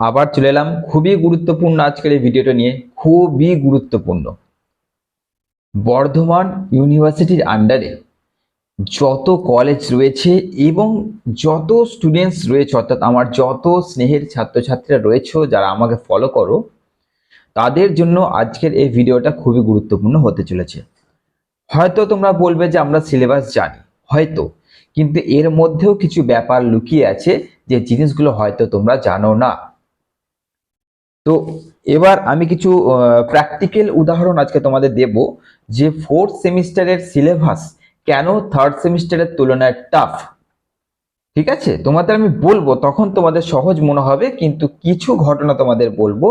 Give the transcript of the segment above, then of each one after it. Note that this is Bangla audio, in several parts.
আবার চলে এলাম খুবই গুরুত্বপূর্ণ আজকের এই ভিডিওটা নিয়ে, খুবই গুরুত্বপূর্ণ। বর্ধমান ইউনিভার্সিটির আন্ডারে যত কলেজ রয়েছে এবং যত স্টুডেন্টস রয়েছে, অর্থাৎ আমার যত স্নেহের ছাত্রছাত্রীরা রয়েছে যারা আমাকে ফলো করো, তাদের জন্য আজকের এই ভিডিওটা খুবই গুরুত্বপূর্ণ হতে চলেছে। হয়তো তোমরা বলবে যে আমরা সিলেবাস জানি, হয়তো। কিন্তু এর মধ্যেও কিছু ব্যাপার লুকিয়ে আছে যে জিনিসগুলো হয়তো তোমরা জানো না। তো এবার আমি কিছু প্র্যাকটিক্যাল উদাহরণ আজকে তোমাদের দেব যে ফোর্থ সেমিস্টারের সিলেবাস কেন থার্ড সেমিস্টারের তুলনায় টাফ ঠিক আছে? তোমাদের আমি বলব, তখন তোমাদের সহজ মনে হবে, কিন্তু কিছু ঘটনা তোমাদের বলব,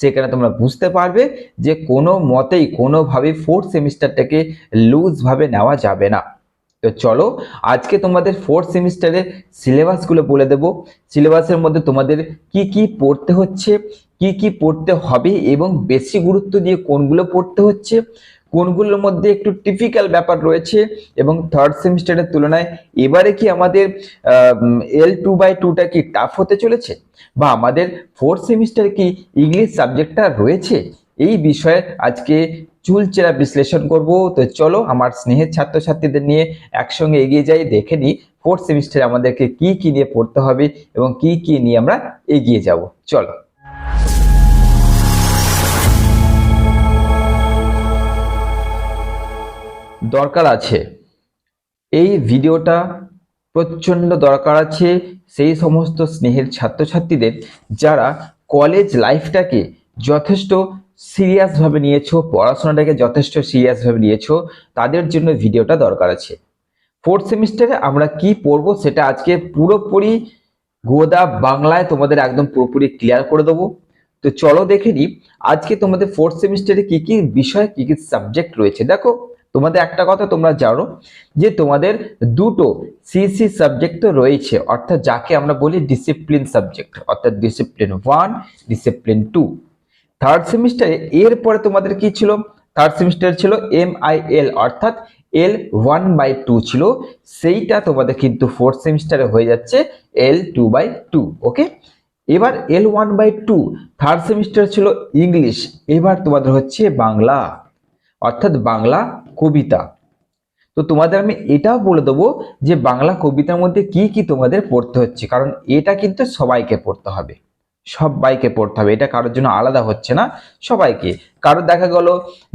সেখানে তোমরা বুঝতে পারবে যে কোনো মতেই কোনোভাবে ফোর্থ সেমিস্টারটাকে লুজভাবে নেওয়া যাবে না। তো চলো, আজকে তোমাদের ফোর্থ সেমিস্টারের সিলেবাসগুলো বলে দেব। সিলেবাসের মধ্যে তোমাদের কি কি পড়তে হচ্ছে কি কি পড়তে হবে এবং বেশি গুরুত্ব দিয়ে কোনগুলো পড়তে হচ্ছে? কোনগুলোর মধ্যে একটু টিপিক্যাল ব্যাপার রয়েছে? এবং থার্ড সেমিস্টারের তুলনায় এবারে কি আমাদের এল টু বাই টুটা কি টাফ হতে চলেছে? বা আমাদের ফোর্থ সেমিস্টারে কি ইংলিশ সাবজেক্টটা রয়েছে? এই বিষয়ে আজকে চুলচেরা বিশ্লেষণ করব। তো চলো আমার স্নেহের ছাত্রছাত্রীদের নিয়ে একসঙ্গে এগিয়ে যাই, দেখে নিই ফোর্থ সেমিস্টারে আমাদেরকে কি কি নিয়ে পড়তে হবে এবং কি কি নিয়ে আমরা এগিয়ে যাব। চলো। দরকার আছে। এই ভিডিওটা প্রচণ্ড দরকার আছে সেই সমস্ত স্নেহের ছাত্রছাত্রীদের যারা কলেজ লাইফটাকে যথেষ্ট সিরিয়াসভাবে নিয়েছো, পড়াশোনাটাকে যথেষ্ট সিরিয়াসভাবে নিয়েছো, তাদের জন্য ভিডিওটা দরকার আছে। ফোর্থ সেমিস্টারে আমরা কি পড়ব সেটা আজকে পুরোপুরি গোদা বাংলায় তোমাদের একদম পুরোপুরি ক্লিয়ার করে দেবো। তো চলো দেখে নিই, আজকে তোমাদের ফোর্থ সেমিস্টারে কি কি বিষয়, কি কি সাবজেক্ট রয়েছে। দেখো তোমাদের একটা কথা তোমরা জানো, যে তোমাদের দুটো সিসি সাবজেক্ট তো রয়েছে, অর্থাৎ যাকে আমরা বলি ডিসিপ্লিন সাবজেক্ট অর্থাৎ discipline one discipline two third সেমিস্টারে এরপরে তোমাদের কি ছিল? থার্ড সেমিস্টার ছিল এম আই এল অর্থাৎ এল ওয়ান বাই টু ছিল, সেইটা তোমাদের কিন্তু ফোর্থ সেমিস্টারে হয়ে যাচ্ছে L two by two okay এবার L one by two third semester ছিল ইংলিশ এবার তোমাদের হচ্ছে বাংলা, অর্থাৎ বাংলা কবিতা। তো তোমাদের আমি এটাও বলে দেবো যে বাংলা কবিতার মধ্যে কি কি তোমাদের পড়তে হচ্ছে, কারণ এটা কিন্তু সবাইকে পড়তে হবে। সবাইকে পড়তে হবে, এটা কারোর জন্য আলাদা হচ্ছে না, সবাইকে। কারও দেখা গেল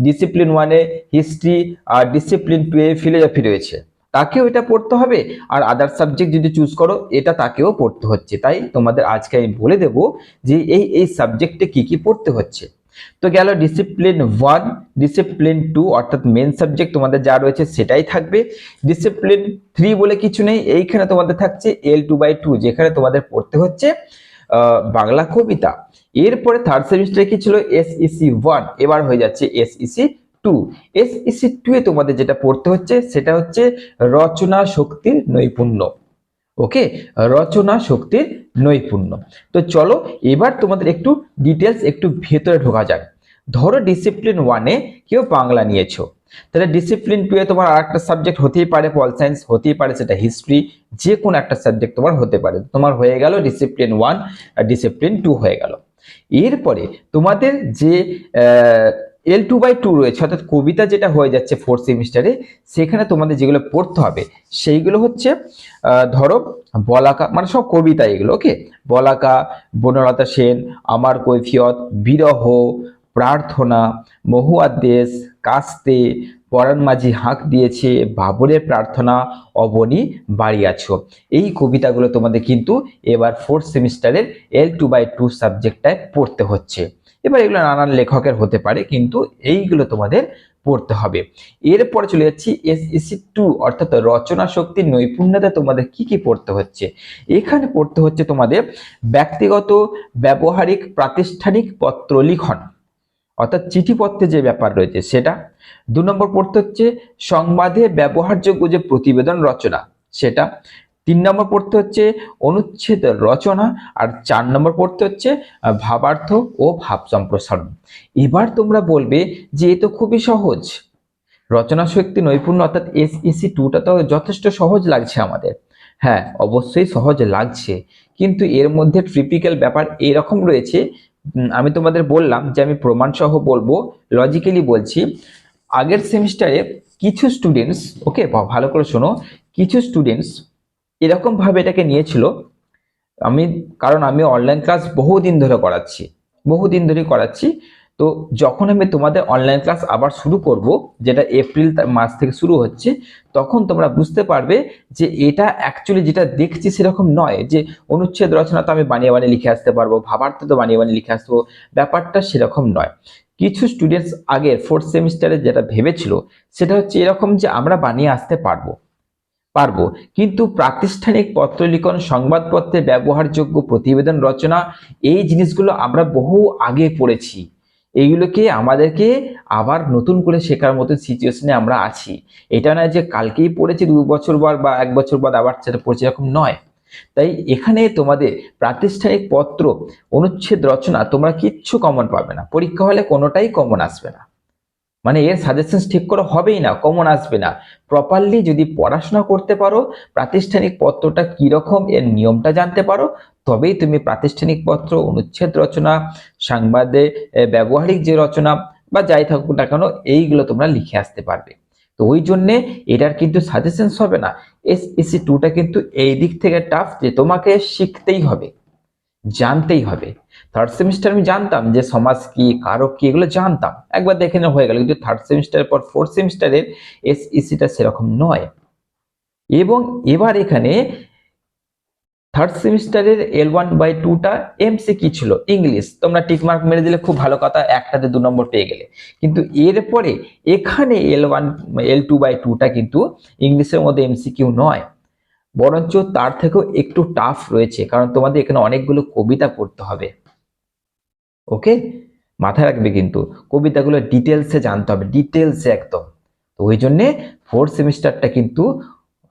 ডিসিপ্লিন ওয়ানে হিস্ট্রি আর ডিসিপ্লিন টু এ ফিলোজফি রয়েছে, তাকেও এটা পড়তে হবে। আর আদার সাবজেক্ট যদি চুজ করো, এটা তাকেও পড়তে হচ্ছে। তাই তোমাদের আজকে আমি বলে দেব যে এই এই সাবজেক্টে কি কি পড়তে হচ্ছে। তো গেল ডিসিপ্লিন ওয়ান ডিসিপ্লিন টু অর্থাৎ মেন সাবজেক্ট তোমাদের যা রয়েছে সেটাই থাকবে। ডিসিপ্লিন থ্রি বলে কিছু নেই, এইখানে তোমাদের থাকছে এল টু বাই টু যেখানে তোমাদের পড়তে হচ্ছে বাংলা কবিতা। এরপরে থার্ড সেমিস্টারে কি ছিল? এসইসি ওয়ান এবার হয়ে যাচ্ছে SEC two SEC two A তোমাদের যেটা পড়তে হচ্ছে, সেটা হচ্ছে রচনা শক্তির নৈপুণ্য। ওকে? রচনা শক্তির নৈপুণ্য। তো চলো এবার তোমাদের একটু ডিটেলস একটু ভেতরে ঢোকা যাক। ধরো ডিসিপ্লিন ওয়ানে কেউ বাংলা নিয়েছো। তাহলে ডিসিপ্লিন টু এ তোমার আরেকটা সাবজেক্ট হতেই পারে পল সায়েন্স, হতেই পারে সেটা হিস্ট্রি যে কোনো একটা সাবজেক্ট তোমার হতে পারে। তোমার হয়ে গেল ডিসিপ্লিন ওয়ান আর ডিসিপ্লিন টু হয়ে গেল। এরপরে তোমাদের যে এল টু বাই টু রয়েছে, অর্থাৎ কবিতা যেটা হয়ে যাচ্ছে ফোর্থ সেমিস্টারে সেখানে তোমাদের যেগুলো পড়তে হবে, সেইগুলো হচ্ছে ধরো বলাকা মানে সব কবিতা এগুলো ওকে বলাকা, বনলতা সেন, আমার কৈফিয়ত, বিরহ, প্রার্থনা মহুয়ার দেশ, কাস্তে, পরাণ মাঝি হাঁক দিয়েছে, বাবরের প্রার্থনা, অবনী বাড়িয়াছ এই কবিতাগুলো তোমাদের কিন্তু এবার ফোর্থ সেমিস্টারের এল টু বাই টু সাবজেক্টটায় পড়তে হচ্ছে। এবার এগুলো নানান লেখকের হতে পারে, কিন্তু এইগুলো তোমাদের পড়তে হবে। এরপরে চলে যাচ্ছি এস এসএসসি টু অর্থাৎ রচনা শক্তির নৈপুণ্যতা তোমাদের কি কি পড়তে হচ্ছে? এখানে পড়তে হচ্ছে তোমাদের ব্যক্তিগত, ব্যবহারিক, প্রাতিষ্ঠানিক পত্র লিখন, অর্থাৎ চিঠিপত্রে যে ব্যাপার রয়েছে সেটা। দু নম্বর পড়তে হচ্ছে সংবাদে ব্যবহারযোগ্য যে প্রতিবেদন রচনা, সেটা। তিন নম্বর পড়তে হচ্ছে অনুচ্ছেদ রচনা আর চার নম্বর পড়তে হচ্ছে ভাবার্থ ও ভাব সম্প্রসারণ। এবার তোমরা বলবে যে এ তো খুবই সহজ। রচনা শক্তি নৈপুণ্য অর্থাৎ এসইসি টুটা তো যথেষ্ট সহজ লাগছে আমাদের। হ্যাঁ অবশ্যই সহজ লাগছে। কিন্তু এর মধ্যে ট্রিপিক্যাল ব্যাপার এরকম রয়েছে আমি তোমাদের বললাম যে আমি প্রমাণ সহ বলব লজিক্যালি বলছি। আগের সেমিস্টারে কিছু স্টুডেন্টস ওকে ভালো করে শোনো, কিছু স্টুডেন্টস এরকমভাবে এটাকে নিয়েছিল। আমি, কারণ আমি অনলাইন ক্লাস বহুদিন ধরে করাচ্ছি, বহুদিন ধরে করাচ্ছি। তো যখন আমি তোমাদের অনলাইন ক্লাস আবার শুরু করব, যেটা এপ্রিল মাস থেকে শুরু হচ্ছে, তখন তোমরা বুঝতে পারবে যে এটা অ্যাকচুয়ালি যেটা দেখছি সেরকম নয়, যে অনুচ্ছেদ রচনা তো আমি বানিয়ে বানিয়ে লিখে আসতে পারব, ভাবার্থ তো বানিয়ে বানিয়ে লিখে আসব ব্যাপারটা সেরকম নয়। কিছু স্টুডেন্টস আগে ফোর্থ সেমিস্টারে যেটা ভেবেছিল, সেটা হচ্ছে এরকম যে আমরা বানিয়ে আসতে পারব। পারব। কিন্তু প্রাতিষ্ঠানিক পত্রলিখন, সংবাদপত্রে ব্যবহারযোগ্য প্রতিবেদন রচনা, এই জিনিসগুলো আমরা বহু আগে পড়েছি। এইগুলোকে আমাদেরকে আবার নতুন করে শেখার মতো সিচুয়েশনে আমরা আছি। এটা নয় যে কালকেই পড়েছি, দু বছর পর বা এক বছর বাদ আবার সেটা পড়ছি, এরকম নয়। তাই এখানে তোমাদের প্রাতিষ্ঠানিক পত্র অনুচ্ছেদ রচনা তোমরা কিচ্ছু কমন পাবে না। পরীক্ষা হলে কোনোটাই কমন আসবে না। মানে এর সাজেশন ঠিক করে হবেই না কমন আসবে না। প্রপারলি যদি পড়াশোনা করতে পারো, প্রাতিষ্ঠানিক পত্রটা কীরকম, এর নিয়মটা জানতে পারো, তবেই তুমি প্রাতিষ্ঠানিক পত্র, অনুচ্ছেদ রচনা, সাংবাদে ব্যবহারিক যে রচনা, বা যাই থাকুক না কেন, এইগুলো তোমরা লিখে আসতে পারবে। তো ওই জন্যে এটার কিন্তু সাজেশনস হবে না। এস এসি টুটা কিন্তু এই দিক থেকে টাফ যে তোমাকে শিখতেই হবে, জানতেই হবে। থার্ড সেমিস্টার আমি জানতাম যে সমাজ কি, কারক কি, এগুলো জানতাম। একবার দেখে নেওয়া হয়ে গেল, কিন্তু থার্ড সেমিস্টারের পর ফোর্থ সেমিস্টারের এসইসিটা সেরকম নয়। এবং এবার এখানে থার্ড সেমিস্টারের এল ওয়ান বাই টুটা এমসি কি ছিল? ইংলিশ তোমরা টিকমার্ক মেরে দিলে খুব ভালো কথা, একটাতে দু নম্বর পেয়ে গেলে। কিন্তু এরপরে এখানে L one L two by টুটা কিন্তু ইংলিশের মধ্যে এমসি কিউ নয়। বরঞ্চ তার থেকেও একটু টাফ রয়েছে, কারণ তোমাদের এখানে অনেকগুলো কবিতা পড়তে হবে। ওকে? মাথায় রাখবে কিন্তু। কবিতাগুলো ডিটেলসে জানতে হবে ডিটেলসে একদম। তো ওই জন্যে ফোর্থ সেমিস্টারটা কিন্তু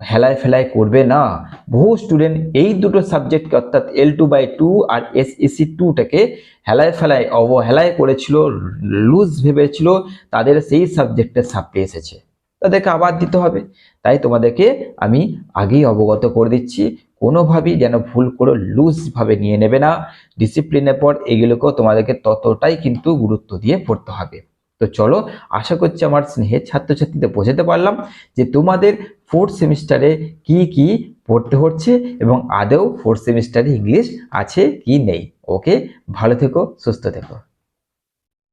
হেলায় ফেলায় করবে না। বহু স্টুডেন্ট এই দুটো সাবজেক্টকে অর্থাৎ এল টু বাই টু আর এস এসি টুটাকে হেলায় ফেলায় অবহেলায় করেছিল লুজ ভেবেছিল, তাদের সেই সাবজেক্টের সাপ্লি এসেছে। তাদেরকে আবার দিতে হবে। তাই তোমাদেরকে আমি আগেই অবগত করে দিচ্ছি। কোনোভাবেই যেন ভুল করে লুজভাবে নিয়ে নেবে না। ডিসিপ্লিনের পর এগুলোকেও তোমাদেরকে ততটাই কিন্তু গুরুত্ব দিয়ে পড়তে হবে। তো চলো, আশা করছি আমার স্নেহের ছাত্রছাত্রীদের বোঝাতে পারলাম যে তোমাদের ফোর্থ সেমিস্টারে কি কি পড়তে হচ্ছে এবং আদেও ফোর্থ সেমিস্টারে ইংলিশ আছে কি নেই। ওকে ভালো থেকো, সুস্থ থেকো।